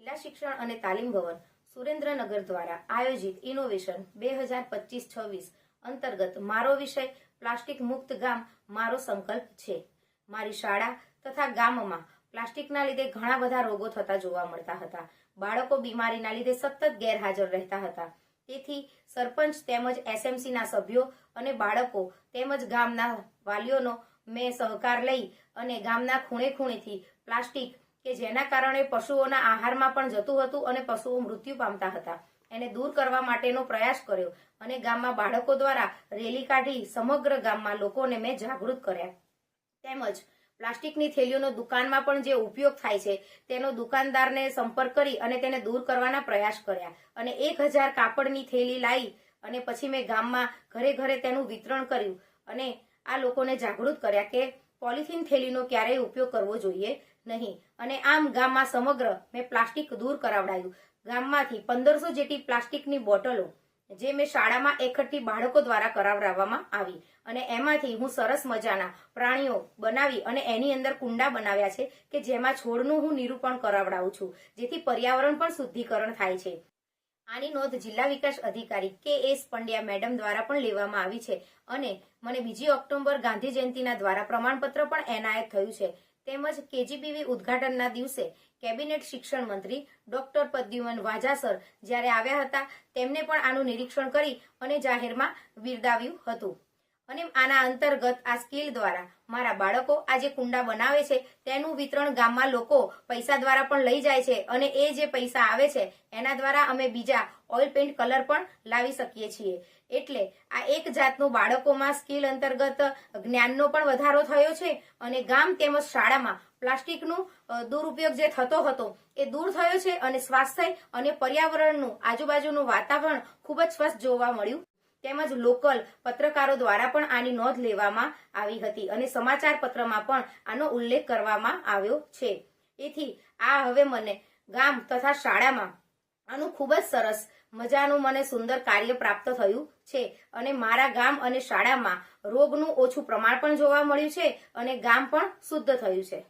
જિલ્લા શિક્ષણ અને તાલીમ ભવન સુરેન્દ્રનગર દ્વારા આયોજિત ઇનોવેશન બે હજાર પચીસ છવ્વીસ અંતર્ગત મારો વિષય, પ્લાસ્ટિક મુક્ત ગામ, મારો સંકલ્પ છે. મારી શાળા તથા ગામમાં પ્લાસ્ટિકના લીધે ઘણા બધા રોગો થતા જોવા મળતા હતા. બાળકો બીમારીના લીધે સતત ગેરહાજર રહેતા હતા. તેથી સરપંચ તેમજ એસએમસીના સભ્યો અને બાળકો તેમજ ગામના વાલીઓનો મેં સહકાર લઈ અને ગામના ખૂણે ખૂણેથી પ્લાસ્ટિક કે જેના કારણે પશુઓના આહારમાં પણ જતું હતું અને પશુઓ મૃત્યુ પામતા હતા. એને દૂર કરવા માટેનો પ્રયાસ કર્યો અને ગામમાં બાળકો દ્વારા રેલી કાઢી સમગ્ર ગામમાં લોકોને મેં જાગૃત કર્યા. તેમજ પ્લાસ્ટિકની થેલીઓનો દુકાનમાં પણ જે ઉપયોગ થાય છે, તેનો દુકાનદારને સંપર્ક કરી અને તેને દૂર કરવાના પ્રયાસ કર્યા અને એક હજાર કાપડની થેલી લાવી અને પછી મેં ગામમાં ઘરે ઘરે તેનું વિતરણ કર્યું અને આ લોકોને જાગૃત કર્યા કે પોલિથીન થેલીનો ક્યારેય ઉપયોગ કરવો જોઈએ નહીં. અને આમ ગામમાં સમગ્ર મેં પ્લાસ્ટિક દૂર કરાવડાયું. ગામમાંથી પંદરસો જેટલી પ્લાસ્ટિકની બોટલો, જે મેં શાળામાં એકઠી બાળકો દ્વારા કરાવડાવવામાં આવી. અને એમાંથી હું સરસ મજાના પ્રાણીઓ બનાવી અને એની અંદર કુંડા બનાવ્યા છે કે જેમાં છોડનું હું નિરૂપણ કરાવડાવું છું, જેથી પર્યાવરણ પણ શુદ્ધિકરણ થાય છે. આની નોંધ જિલ્લા વિકાસ અધિકારી કે એસ પંડ્યા મેડમ દ્વારા પણ લેવામાં આવી છે. અને મને બીજી ઓક્ટોબર ગાંધી જયંતિના દ્વારા પ્રમાણપત્ર પણ એનાયત થયું છે. તેમજ કેજીપીવી ઉદ્ઘાટનના દિવસે કેબિનેટ શિક્ષણ મંત્રી ડોક્ટર પ્રદ્યુમન વાજાસર જ્યારે આવ્યા હતા, તેમને પણ આનું નિરીક્ષણ કરી અને જાહેરમાં બિરદાવ્યું હતું. અને આના અંતર્ગત આ સ્કીલ દ્વારા મારા બાળકો આ જે કુંડા બનાવે છે, તેનું વિતરણ ગામમાં લોકો પૈસા દ્વારા પણ લઈ જાય છે અને એ જે પૈસા આવે છે, એના દ્વારા અમે બીજા ઓઇલ પેન્ટ કલર પણ લાવી શકીએ છીએ. એટલે આ એક જાતનું બાળકોમાં સ્કિલ અંતર્ગત જ્ઞાનનો પણ વધારો થયો છે અને ગામ તેમજ શાળામાં પ્લાસ્ટિકનું દુરુપયોગ જે થતો હતો એ દૂર થયો છે અને સ્વાસ્થ્ય અને પર્યાવરણનું આજુબાજુનું વાતાવરણ ખૂબ જ સ્વસ્થ જોવા મળ્યું. તેમજ લોકલ પત્રકારો દ્વારા પણ આની નોંધ લેવામાં આવી હતી અને સમાચાર પત્રમાં પણ આનો ઉલ્લેખ કરવામાં આવ્યો છે. એથી આ હવે મને ગામ તથા શાળામાં આનું ખૂબ જ સરસ મજાનું મને સુંદર કાર્ય પ્રાપ્ત થયું છે અને મારા ગામ અને શાળામાં રોગનું ઓછું પ્રમાણ પણ જોવા મળ્યું છે અને ગામ પણ શુદ્ધ થયું છે.